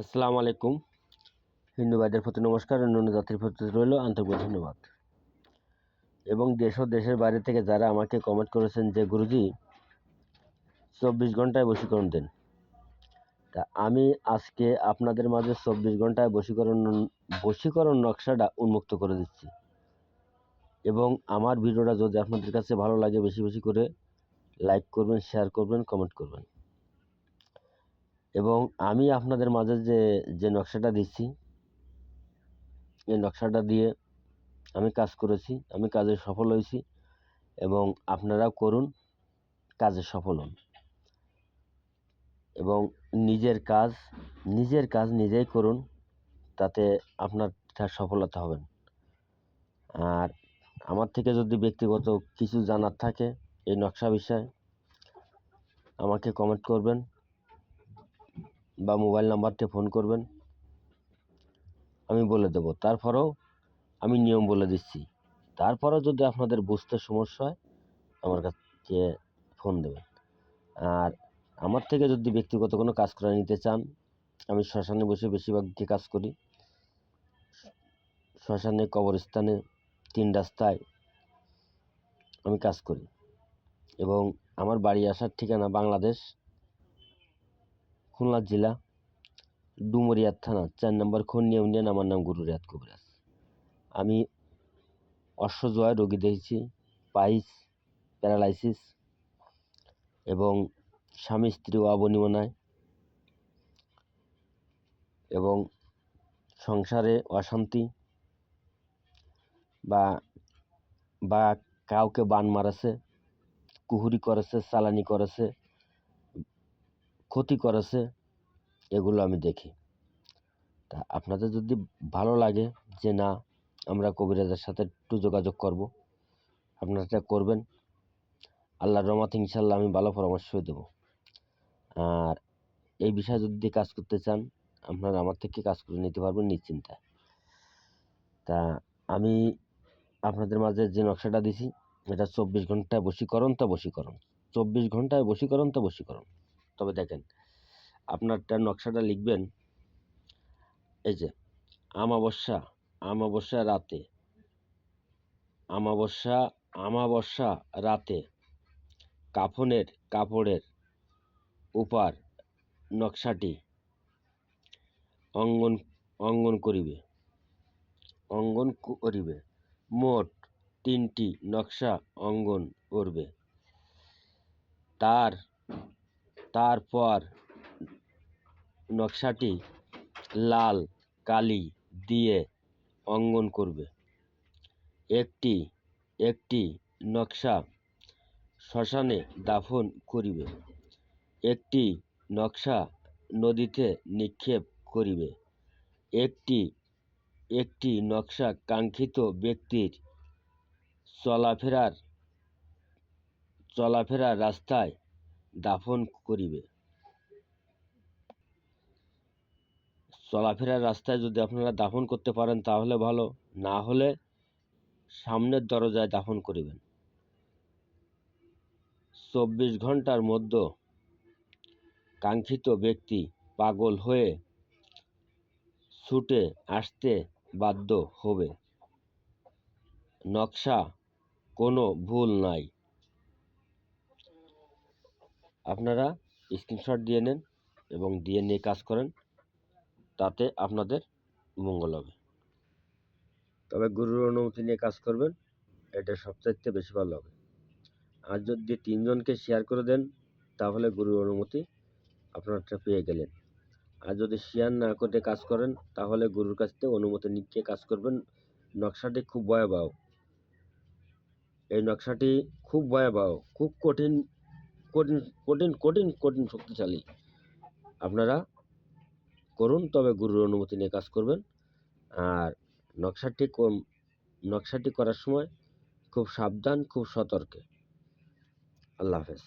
আসসালামু আলাইকুম। হিন্দু ভাইদের প্রতি নমস্কার, অন্যান্য জাতির প্রতি রইল আন্তরিক ধন্যবাদ। এবং দেশ ও দেশের বাইরে থেকে যারা আমাকে কমেন্ট করেছেন যে, গুরুজি, চব্বিশ ঘন্টায় বশীকরণ দেন। তা আমি আজকে আপনাদের মাঝে চব্বিশ ঘন্টায় বশীকরণ বশীকরণ নকশাটা উন্মুক্ত করে দিচ্ছি। এবং আমার ভিডিওটা যদি আপনাদের কাছে ভালো লাগে, বেশি বেশি করে লাইক করবেন শেয়ার করবেন কমেন্ট করবেন। এবং আমি আপনাদের মাঝে যে যে নকশাটা দিচ্ছি, এই নকশাটা দিয়ে আমি কাজ করেছি, আমি কাজে সফল হয়েছি এবং আপনারাও করুন, কাজে সফল হন। এবং নিজের কাজ নিজের কাজ নিজেই করুন, তাতে আপনার সফলতা হবেন। আর আমার থেকে যদি ব্যক্তিগত কিছু জানার থাকে এই নকশা বিষয়ে, আমাকে কমেন্ট করবেন। বা মোবাইল নাম্বারটি ফোন করবেন। আমি বলে দেবো। তারপরেও আমি নিয়ম বলে দিচ্ছি। তারপরেও যদি আপনাদের বুঝতে সমস্যা হয়, আমার কাছে ফোন দেবেন। আর আমার থেকে যদি ব্যক্তিগত কোনো কাজ করে নিতে চান, আমি শ্মশানে বসে বেশিরভাগই কাজ করি, শ্মশানে, কবরস্থানে, তিন রাস্তায় আমি কাজ করি। এবং আমার বাড়ি আসার ঠিকানা বাংলাদেশ। খুলনা জেলা ডুমরিয়ার থানা, চার নম্বর খন্ডিয়া ইউনিয়ন, আমার নাম গুরু রিয়াদ কবিরাজ। আমি অশ্বজয় রোগী দেখেছি, পাইস, প্যারালাইসিস এবং স্বামী স্ত্রী অবনিমনায় এবং সংসারে অশান্তি বা বা কাউকে বান মারাছে, কুহুরি করেছে, চালানি করেছে ক্ষতি করেছে, এগুলো আমি দেখি। তা আপনাদের যদি ভালো লাগে যে না, আমরা কবিরাজের সাথে একটু যোগাযোগ করব আপনারা এটা করবেন। আল্লাহর রহমত ইনশাল্লাহ আমি ভালো পরামর্শ দেব। আর এই বিষয়ে যদি কাজ করতে চান, আপনারা আমার থেকে কাজ করে নিতে পারবেন নিশ্চিন্তায় তা আমি আপনাদের মাঝে যে নকশাটা দিছি, এটা চব্বিশ ঘন্টায় বশীকরণ তা বশীকরণ। চব্বিশ ঘন্টায় বশীকরণ তো বশীকরণ। তবে দেখেন, আপনারটা নকশাটা লিখবেন, এই যে, আমাবস্যা আমাবস্যা রাতে, আমাবস্যা আমাবস্যা রাতে, কাফনের কাপড়ের উপার নকশাটি অঙ্গন অঙ্গন করিবে অঙ্গন করিবে, মোট তিনটি নকশা অঙ্গন করবে, তার তারপর নকশাটি লাল কালি দিয়ে অঙ্কন করবে। একটি একটি নকশা শ্মশানে দাফন করিবে। একটি নকশা নদীতে নিক্ষেপ করিবে। একটি একটি নকশা কাঙ্ক্ষিত ব্যক্তির চলাফেরার চলাফেরার রাস্তায় দাফন করিবে। চলাফেরার রাস্তায় যদি আপনারা দাফন করতে পারেন তাহলে ভালো, না হলে সামনের দরজায় দাফন করিবেন। চব্বিশ ঘণ্টার মধ্যে কাঙ্ক্ষিত ব্যক্তি পাগল হয়ে ছুটে আসতে বাধ্য হবে। নকশা কোনো ভুল নাই। আপনারা স্ক্রিনশট দিয়ে নেন এবং দিয়ে নিয়ে কাজ করেন, তাতে আপনাদের মঙ্গল হবে। তবে গুরুর অনুমতি নিয়ে কাজ করবেন, এটা সবচাইতে বেশি ভালো হবে। আর যদি তিনজনকে শেয়ার করে দেন, তাহলে গুরুর অনুমতি আপনারটা পেয়ে গেলেন। আর যদি শেয়ার না করে কাজ করেন, তাহলে গুরুর কাছ থেকে অনুমতি নিয়ে কাজ করবেন। নকশাটি খুব ভয়াবহ। এই নকশাটি খুব ভয়াবহ, খুব কঠিন কঠিন কঠিন কঠিন কঠিন শক্তিশালী। আপনারা করুন, তবে গুরুর অনুমতি নিয়ে কাজ করবেন। আর নকশাটি নকশাটি করার সময় খুব সাবধান, খুব সতর্কে। আল্লাহ হাফেজ।